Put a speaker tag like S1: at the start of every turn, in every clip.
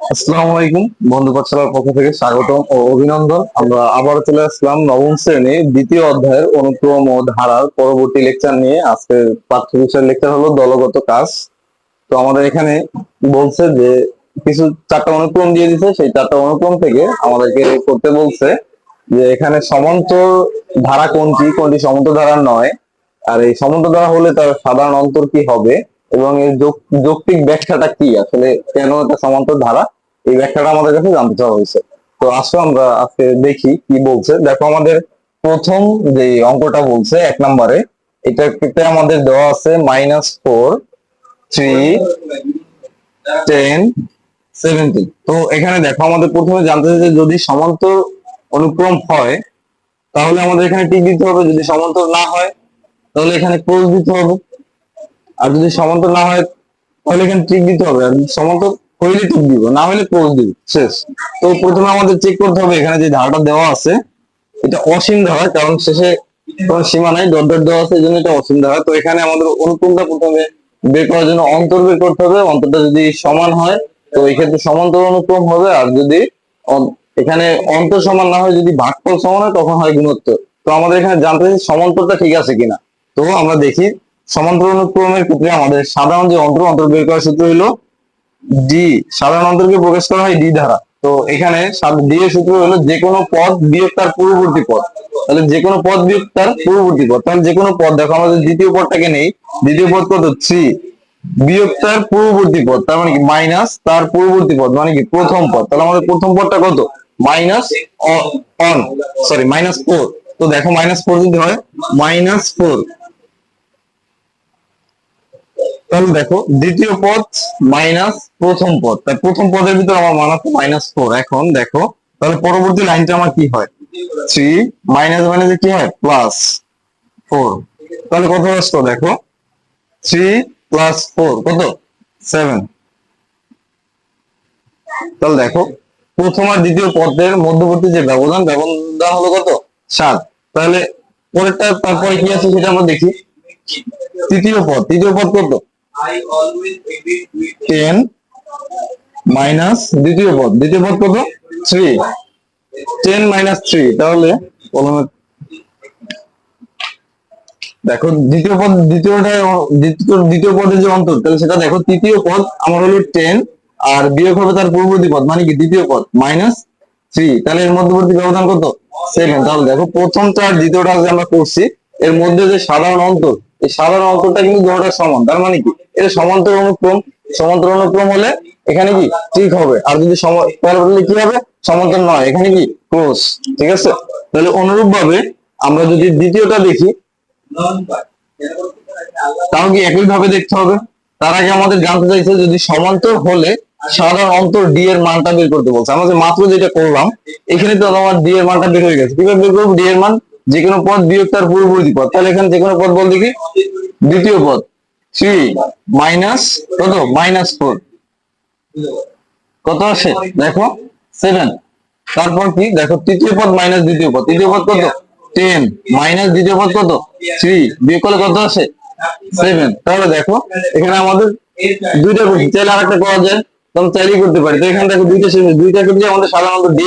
S1: আসসালামু আলাইকুম। বন্ধু পাঠশালার পক্ষ থেকে স্বাগতম ও অভিনন্দন। আমরা আবার চলে আসলাম নবম শ্রেণি, দ্বিতীয় অধ্যায়ের অনুক্রম ও ধারার পরবর্তী লেকচার নিয়ে। আজকে পাঠ্য বিষয়ের লেকচার হলো দলগত কাজ। তো আমাদের এখানে বলছে যে, কিছু চারটা অনুক্রম দিয়ে দিছে। সেই চারটা অনুক্রম থেকে আমাদেরকে করতে বলছে যে, এখানে সমান্তর ধারা কোনটি? কোনটি সমান্তর ধারা নয়। আর এই সমান্তর ধারা হলে তার সাধারণ অন্তর কি হবে? এবং এর যৌক- যৌক্তিক ব্যাখ্যাটা কি? আসলে কেন এটা সমান্তর ধারা? এই ব্যাখ্যাটা আমাদের কাছে জানতে চাওয়া হয়েছে। তো আসো আমরা আজকে দেখি কি বলছে। দেখো আমাদের প্রথম যে অঙ্কটা বলছে এক নম্বরে এটাতে আমাদের দেওয়া আছে minus four three ten seventy তো এখানে দেখো আমাদের প্রথমে জানতে যে যদি সমান্তর অনুক্রম হয়, তাহলে আমাদের এখানে টিক দিতে হবে। যদি সমান্তর না হয়, তাহলে এখানে ক্লোজ দিতে হবে। আর যদি সমান্তর না হয়, তাহলে এখানে টিক দিতে হবে। আর সমান্তর হইলে টিক দিব, না হলে ক্লোজ দিব, শেষ। তো প্রথমে আমাদের চেক করতে হবে, এখানে যে ধারাটা দেওয়া আছে, এটা অসীম ধারা, কারণ শেষে কোনো সীমা নাই, ডট ডট দেওয়া আছে, এই জন্য এটা অসীম ধারা। তো এখানে আমাদের অনুকূলটা প্রথমে বের করার জন্য অন্তর বের করতে হবে, অন্তরটা যদি সমান হয়, তো এই ক্ষেত্রে সমান্তর অনুক্রম হবে, আর যদি এখানে অন্তর সমান না হয়, যদি ভাগফল সমান হয়, তখন হয় গুণোত্তর তো আমাদের এখানে জানতে চাই সমান্তরটা ঠিক আছে কিনা। তো আমরা দেখি সমান্তর অনুক্রমের ক্ষেত্রে আমাদের সাধারণ যে অন্তর অন্তর বের করার সূত্র হলো ডি সাধারণ অন্তরকে প্রকাশ করা হয় ডি দ্বারা। তো এখানে ডি এর সূত্র হলো যে কোনো পদ বিয়োগ তার পূর্ববর্তী পদ। তাহলে যে কোনো পদ বিয়োগ তার পূর্ববর্তী পদ। তাহলে যে কোনো পদ, দেখো আমাদের দ্বিতীয় পদটাকে নেই। দ্বিতীয় পদ কত? থ্রি বিয়োগ তার পূর্ববর্তী পদ, তার মানে কি? মাইনাস তার পূর্ববর্তী পদ মানে কি? প্রথম পদ। তাহলে আমাদের প্রথম পদটা কত? Minus one sorry minus four তো দেখো মাইনাস ফোর যদি হয় মাইনাস ফোর তাহলে দেখো, দ্বিতীয় পদ মাইনাস প্রথম পদ। তাই প্রথম পদের ভিতর আমার মান আছে মাইনাস ফোর এখন দেখো, তাহলে পরবর্তী লাইনটা আমার কি হয়? থ্রি মাইনাস মাইনাসে কি হয়? প্লাস ফোর তাহলে কত আসতো দেখো? থ্রি প্লাস ফোর কত? সেভেন তাহলে দেখো, প্রথম আর দ্বিতীয় পদের মধ্যবর্তী যে ব্যবধান ব্যবধান হলো কত? সাত। তাহলে পরেরটা তারপরে কি আছে সেটা আমরা দেখি। তৃতীয় পদ তৃতীয় পদ কত? টেন মাইনাস দ্বিতীয় পদ। দ্বিতীয় পদ কত? থ্রি টেন মাইনাস থ্রি তাহলে কলমে দেখো, দ্বিতীয় পদ, দ্বিতীয়টা, দ্বিতীয় দ্বিতীয় যে অন্তর, তাহলে সেটা দেখো, তৃতীয় পদ আমার হলো টেন আর বিয়োগ হবে তার পূর্ববর্তী পদ মানে কি? দ্বিতীয় পদ মাইনাস থ্রি তাহলে এর মধ্যবর্তী ব্যবধান কত? সেভেন তাহলে দেখো, প্রথমটা আর দ্বিতীয়টা আমরা করছি, এর মধ্যে যে সাধারণ অন্তর এই সাধারণ অন্তরটা কিন্তু দুটোটা সমান, তার মানে কি? এটা সমান্তর অনুক্রম সমান্তর অনুক্রম হলে এখানে কি? ঠিক হবে। আর যদি সম- কি হবে? সমান্তর নয়, এখানে কি? ক্রস, ঠিক আছে? তাহলে অনুরূপ ভাবে আমরা যদি দ্বিতীয়টা দেখি, তাও কি একই ভাবে দেখতে হবে? তার আগে আমাদের জানতে চাইছে যদি সমান্তর হলে সাধারণ অন্তর ডি এর মানটা বের করতে বলছে। আমরা যে মাত্র যেটা করলাম, এখানে তো আমার ডি এর মানটা বের হয়ে গেছে। কীভাবে বের করব? ডি এর মান যে কোনো পদ বিয়োগ তার পূর্ববর্তী পদ। তাহলে এখানে যে কোনো পদ বল দেখি। দ্বিতীয় পদ, থ্রি মাইনাস কত? Minus four. কত আসে? দেখো, সেভেন। তারপর কি? দেখো, তৃতীয় পদ মাইনাস দ্বিতীয় পদ। তৃতীয় পদ কত? টেন। মাইনাস দ্বিতীয় পদ কত? থ্রি। বিয়োগ করলে কত আসে? সেভেন। তাহলে দেখো, এখানে আমাদের দুইটা চাইলে আরেকটা করা যায়। তখন চাইলেই করতে পারি। তো এখানে দেখো দুইটা দুইটা করলে আমাদের সাধারণত ডি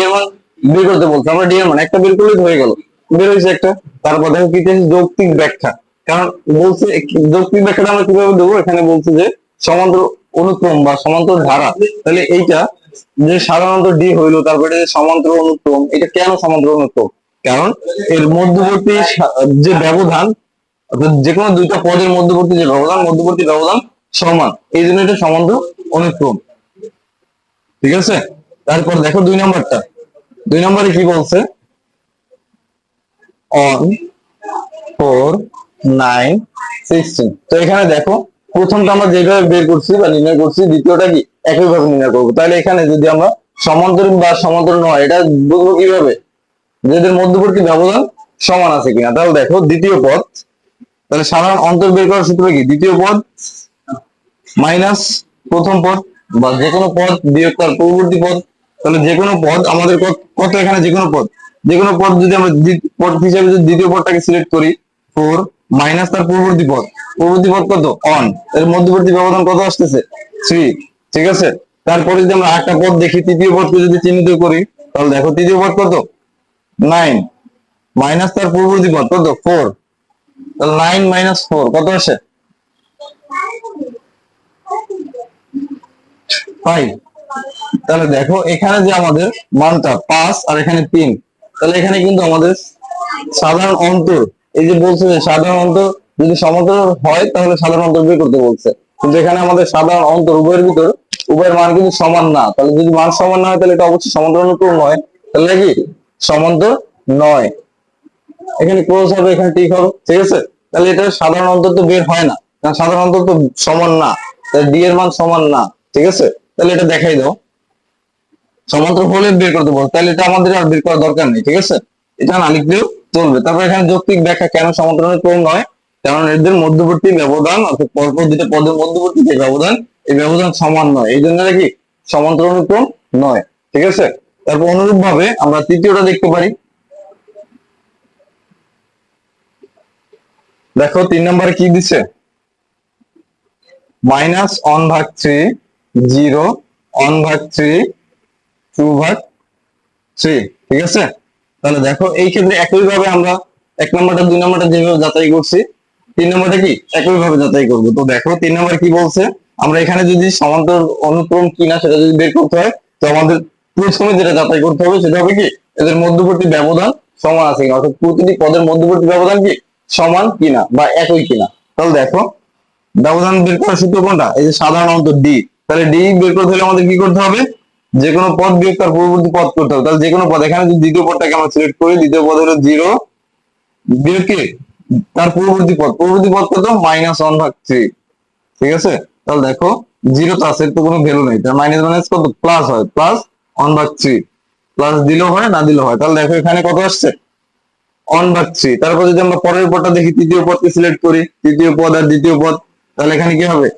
S1: বের করতে বলছে। আমরা ডি একটা বের করলেই হয়ে গেল। বের হয়েছে একটা তারপর দেখো কি যৌক্তিক ব্যাখ্যা। কারণ বলছে, যৌক্তিক ব্যাখ্যাটা আমরা কীভাবে দেবো? এখানে বলছে যে সমান্তর অনুক্রম বা সমান্তর ধারা। তাহলে এইটা যে সাধারণত ডি হইল, তারপরে যে সমান্তর অনুক্রম, এটা কেন সমান্তর অনুক্রম? কারণ এর মধ্যবর্তী যে ব্যবধান যে কোনো দুইটা পদের মধ্যবর্তী যে ব্যবধান, মধ্যবর্তী ব্যবধান সমান। এই জন্য এটা সমান্তর অনুক্রম। ঠিক আছে? তারপর দেখো দুই নাম্বারটা। দুই নম্বরে কি বলছে? অন ফোর নাইন সিক্সটিন তো এখানে দেখো, প্রথমটা আমরা যেভাবে বের করছি বা নির্ণয় করছি, দ্বিতীয়টা কি? একইভাবে নির্ণয় করব। তাহলে এখানে যদি আমরা সমান্তরিক বা সমান্তর নয়, এটা বুঝব কীভাবে? যে এদের মধ্যবর্তী ব্যবধান সমান আছে কিনা। তাহলে দেখো, দ্বিতীয় পদ। তাহলে সাধারণ অন্তর বের করার সূত্র কি? দ্বিতীয় পদ মাইনাস প্রথম পদ বা যে কোনো পদ বিয়োগ তার পূর্ববর্তী পদ। তাহলে যে কোনো পদ আমাদের কত এখানে? যে কোনো পদ। যে কোনো পদ যদি আমরা পদ হিসাবে যদি দ্বিতীয় পদটাকে সিলেক্ট করি ফোর মাইনাস তার পূর্ববর্তী পদ। পূর্ববর্তী পদ কত? অন এর মধ্যবর্তী ব্যবধান কত আসতেছে? থ্রি ঠিক আছে? তারপরে যদি আমরা একটা পদ দেখি, তৃতীয় পদকে যদি চিহ্নিত করি, তাহলে দেখো তৃতীয় পদ কত? নাইন মাইনাস তার পূর্ববর্তী পদ কত? ফোর তাহলে নাইন মাইনাস ফোর কত আসে? ফাইভ তাহলে দেখো, এখানে যে আমাদের মানটা পাঁচ, আর এখানে তিন। তাহলে এখানে কিন্তু আমাদের সাধারণ অন্তর, এই যে বলছে যে সাধারণ অন্তর যদি সমান্তর হয়, তাহলে সাধারণ অন্তর বের করতে বলছে। কিন্তু এখানে আমাদের সাধারণ অন্তর উভয়ের ভিতর, উভয়ের মান কিন্তু সমান না। তাহলে যদি মান সমান না হয়, তাহলে এটা অবশ্যই সমান্তর অনুক্রম নয়। তাহলে কি? সমান্তর নয়। এখানে ক্লোজ হবে, এখানে ঠিক হবে, ঠিক আছে? তাহলে এটা সাধারণ অন্তর তো বের হয় না। কারণ সাধারণ অন্তর তো সমান না। ডি এর মান সমান না। ঠিক আছে? তাহলে এটা দেখাই দাও। সমান্তর বের করতে বল তাহলে এটা আমাদের আর বের করার দরকার নেই, ঠিক আছে? এটা না লিখলেও চলবে। তারপর এখানে যৌক্তিক ব্যাখ্যা কেন সমান্তরালের ক্রম নয়? কারণ এদের মধ্যবর্তী ব্যবধান, অর্থাৎ পরপর দুটো পদের মধ্যবর্তী যে ব্যবধান, এই ব্যবধান সমান নয়। এই জন্য এটা কি? সমান্তরাল নয়, ঠিক আছে? তারপর অনুরূপ ভাবে আমরা তৃতীয়টা দেখতে পারি। দেখো, তিন নম্বরে কি দিছে? মাইনাস ওয়ান ভাগ থ্রি, জিরো, ওয়ান ভাগ থ্রি টু থ্রি, ঠিক আছে? তাহলে দেখো, এই ক্ষেত্রে একই ভাবে আমরা এক নম্বরটা, দুই নম্বরটা যেভাবে যাচাই করছি, তিন নম্বরটা কি? একই ভাবে যাচাই করব। তো দেখো, তিন নম্বর কি বলছে? আমরা এখানে যদি সমান্তর অনুক্রম কিনা সেটা যদি বের করতে হয়, তো আমাদের প্রথমে যেটা যাচাই করতে হবে সেটা হবে কি? এদের মধ্যবর্তী ব্যবধান সমান আছে কিনা? অর্থাৎ প্রতিটি পদের মধ্যবর্তী ব্যবধান কি? সমান কিনা বা একই কিনা? তাহলে দেখো, ব্যবধান বের করার সূত্র কোনটা? এই যে সাধারণ অন্তর ডি তাহলে ডি বের করতে হলে আমাদের কি করতে হবে? যে কোনো পদ বিয়োগ তার পূর্ববর্তী পদ করতে হবে। তাহলে যে কোনো পদ, এখানে যদি দ্বিতীয় পদটাকে আমরা সিলেক্ট করি, দ্বিতীয় পদ হলো জিরো বিয়োগ কি? তার পূর্ববর্তী পদ। পূর্ববর্তী পদ কত? মাইনাস ওয়ান ভাগ থ্রি ঠিক আছে? তাহলে দেখো জিরো তো আছে, তো কোনো ভ্যালু নেই। তার মাইনাস মাইনাস কত? প্লাস হয়। প্লাস ওয়ান ভাগ থ্রি প্লাস দিলেও হয়, না দিলেও হয়। তাহলে দেখো, এখানে কত আসছে? ওয়ান ভাগ থ্রি তারপর যদি আমরা পরের পদটা দেখি, তৃতীয় পদকে সিলেক্ট করি, তৃতীয় পদ আর দ্বিতীয় পদ, তাহলে এখানে কি হবে?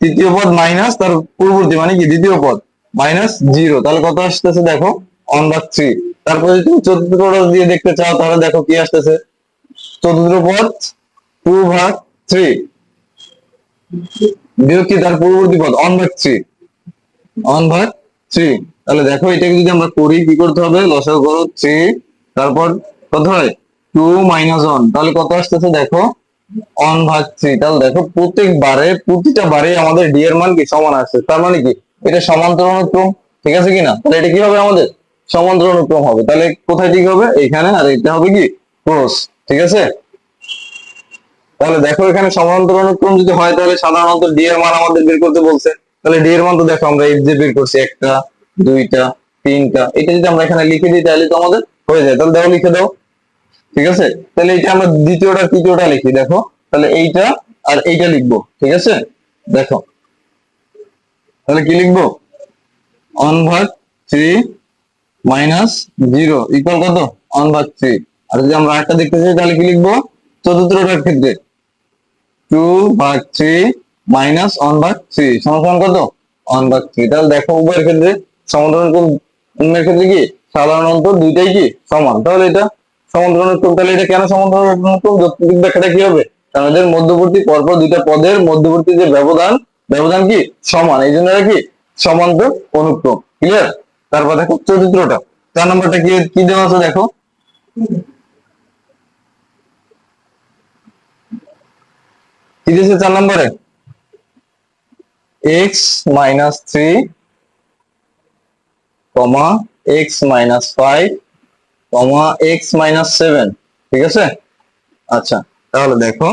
S1: তৃতীয় পদ মাইনাস তার পূর্ববর্তী মানে কি? দ্বিতীয় পদ। Minus zero. তাহলে কত আসতেছে দেখো? ওয়ান ভাগ থ্রি তারপর যদি তুমি চতুর্থ দিয়ে দেখতে চাও, তাহলে দেখো কি আসতেছে? চতুর্থ পদ টু ভাগ থ্রি বিয়োগ কি? তার পূর্ববর্তী পদ ওয়ান ভাগ থ্রি ওয়ান ভাগ থ্রি তাহলে দেখো, এটাকে যদি আমরা করি, কি করতে হবে? লসাগু করো থ্রি তারপর কত হয়? টু মাইনাস ওয়ান তাহলে কত আসতেছে দেখো? ওয়ান ভাগ থ্রি তাহলে দেখো, প্রত্যেকবারে, প্রতিটা বারে আমাদের ডি এর মান কি? সমান আসছে। তার মানে কি? এটা সমান্তর অনুক্রম, ঠিক আছে কিনা? তাহলে এটা কি হবে আমাদের সমান্তর অনুক্রম হবে? তাহলে কোথায় ঠিক হবে? এখানে, আর এটা হবে কি? ক্রস, ঠিক আছে? তাহলে দেখো এখানে সমান্তর অনুক্রম যদি হয়, তাহলে সাধারণত ডি এর মান আমাদের বের করতে বলছে। তাহলে ডি এর মান তো দেখো আমরা এই যে বের করছি, একটা, দুইটা, তিনটা। এটা যদি আমরা এখানে লিখে দিই, তাহলে তো আমাদের হয়ে যায়। তাহলে দেখো লিখে দাও। ঠিক আছে? তাহলে এটা আমরা দ্বিতীয়টা, তৃতীয়টা লিখি, দেখো। তাহলে এইটা আর এইটা লিখব, ঠিক আছে? দেখো। তাহলে কি লিখব? ওয়ান ভাগ থ্রি মাইনাস জিরো ইকুয়াল কত? ওয়ান ভাগ থ্রি আর যদি আমরা একটা দেখতে চাই, তাহলে কি লিখব? চতুর্থটার ক্ষেত্রে। টু ভাগ থ্রি মাইনাস ওয়ান ভাগ থ্রি সমান কত? ওয়ান ভাগ থ্রি তাহলে দেখো উভয়ের ক্ষেত্রে সমান্তরাল কোণের ক্ষেত্রে কি? সাধারণত দুইটাই কি? সমান। তাহলে এটা অনুক্রম তাহলে এটা কেন অনুক্রম যৌক্তিক ব্যাখ্যাটা কি হবে? কারণ মধ্যবর্তী পরপর দুইটা পদের মধ্যবর্তী যে ব্যবধান ব্যবধান কি? সমান। এই জন্য কি? সমান্তর অনুক্রম। ক্লিয়ার তারপর দেখো চরিত্রটা। চার নম্বরটা কি কি দেওয়া আছে দেখো? কি দিয়েছে চার নম্বরে? X minus three comma x minus five comma x minus seven ঠিক আছে? আচ্ছা তাহলে দেখো।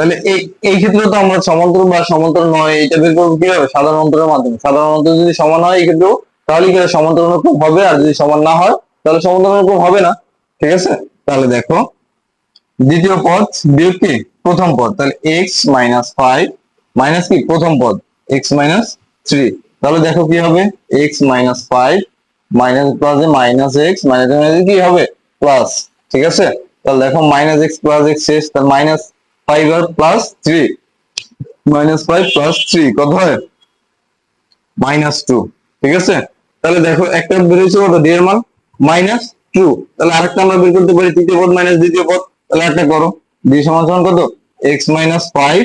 S1: তাহলে এই এই ক্ষেত্রে তো আমরা সমান্তর বা সমান্তর নয়, এটা বের করব কীভাবে? সাধারণ অন্তরের মাধ্যমে। সাধারণ অন্তর যদি সমান হয়, এই ক্ষেত্রেও তাহলে কি হবে? সমান্তর অনুক্রম হবে, আর যদি সমান না হয়, তাহলে সমান্তর অনুক্রম হবে না। ঠিক আছে? তাহলে দেখো, দ্বিতীয় পদ বিয়োগ কি? প্রথম পদ। তাহলে এক্স মাইনাস ফাইভ মাইনাস কি? প্রথম পদ। এক্স মাইনাস থ্রি তাহলে দেখো কি হবে? X minus five minus plus minus x minus কি হবে? প্লাস ঠিক আছে? তাহলে দেখো মাইনাস এক্স প্লাস এক্স শেষ, তাহলে মাইনাস ফাইভ আর plus three minus five plus three কত হয়? মাইনাস টু ঠিক আছে? তাহলে দেখো, একটা বেরোচ্ছে কত? ডি মান? মাইনাস টু তাহলে আরেকটা আমরা বের করতে পারি, তৃতীয় পদ মাইনাস দ্বিতীয় পদ, তাহলে একটা করো। ডি সমান কত? এক্স মাইনাস ফাইভ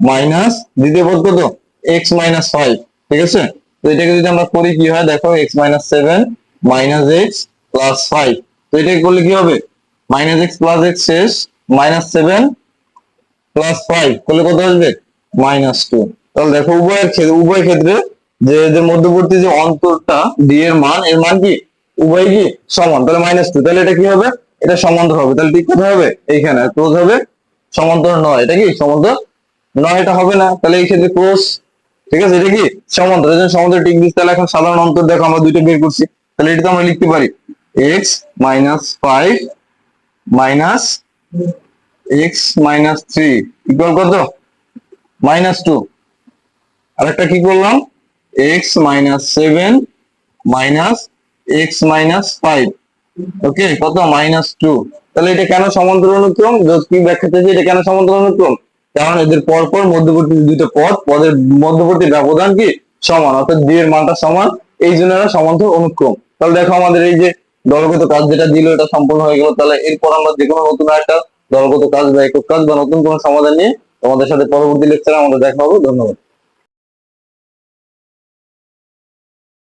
S1: মাইনাস দ্বিতীয় পদ কত? এক্স মাইনাস ফাইভ ঠিক আছে? তো এটাকে যদি আমরা করি, কি হয়? দেখো x minus seven minus x plus five তো এটাকে করলে কি হবে? মাইনাস এক্স প্লাস এক্স শেষ মাইনাস সেভেন প্লাস ফাইভ করলে কত আসবে? মাইনাস টু তাহলে দেখো উভয়ের ক্ষেত্রে উভয় ক্ষেত্রে যে এদের মধ্যবর্তী যে অন্তরটা ডি এর মান এর মান কি? উভয় কি? সমান, তাহলে মাইনাস টু তাহলে এটা কি হবে? এটা সমান্তর হবে। তাহলে ঠিক কোথায় হবে? এইখানে। ক্লোজ হবে? সমান্তর নয়। এটা কি? সমান্তর নয়, এটা হবে না। তাহলে এই ক্ষেত্রে ক্লোজ ঠিক আছে? এটা কি? সমান্তর। এই জন্য সমান্তর টিক দিচ্ছি। তাহলে এখন সাধারণ অন্তর দেখো, আমরা দুইটা বের করছি। তাহলে এটা তো আমরা লিখতে পারি। X minus five minus x minus three equal কত? মাইনাস টু আরেকটা কি করলাম? X minus seven minus x minus five okay কত? মাইনাস টু তাহলে এটা কেন সমান্তর অনুক্রম কি ব্যাখ্যা চাইছে, এটা কেন সমান্তর অনুক্রম কারণ এদের পর পর মধ্যবর্তী দুটো পদ, পদের মধ্যবর্তী ব্যবধান কি? সমান, অর্থাৎ দুই এর মানটা সমান, এই জন্য এরা সমান্তর অনুক্রম তাহলে দেখো আমাদের এই যে দলগত কাজ যেটা দিল, এটা সম্পূর্ণ হয়ে গেল। তাহলে এরপর আমরা যে কোনো নতুন একটা দলগত কাজ বা একক কাজ বা নতুন কোনো সমাধান নিয়ে তোমাদের সাথে পরবর্তী লেকচারে আমাদের দেখা হবে। ধন্যবাদ।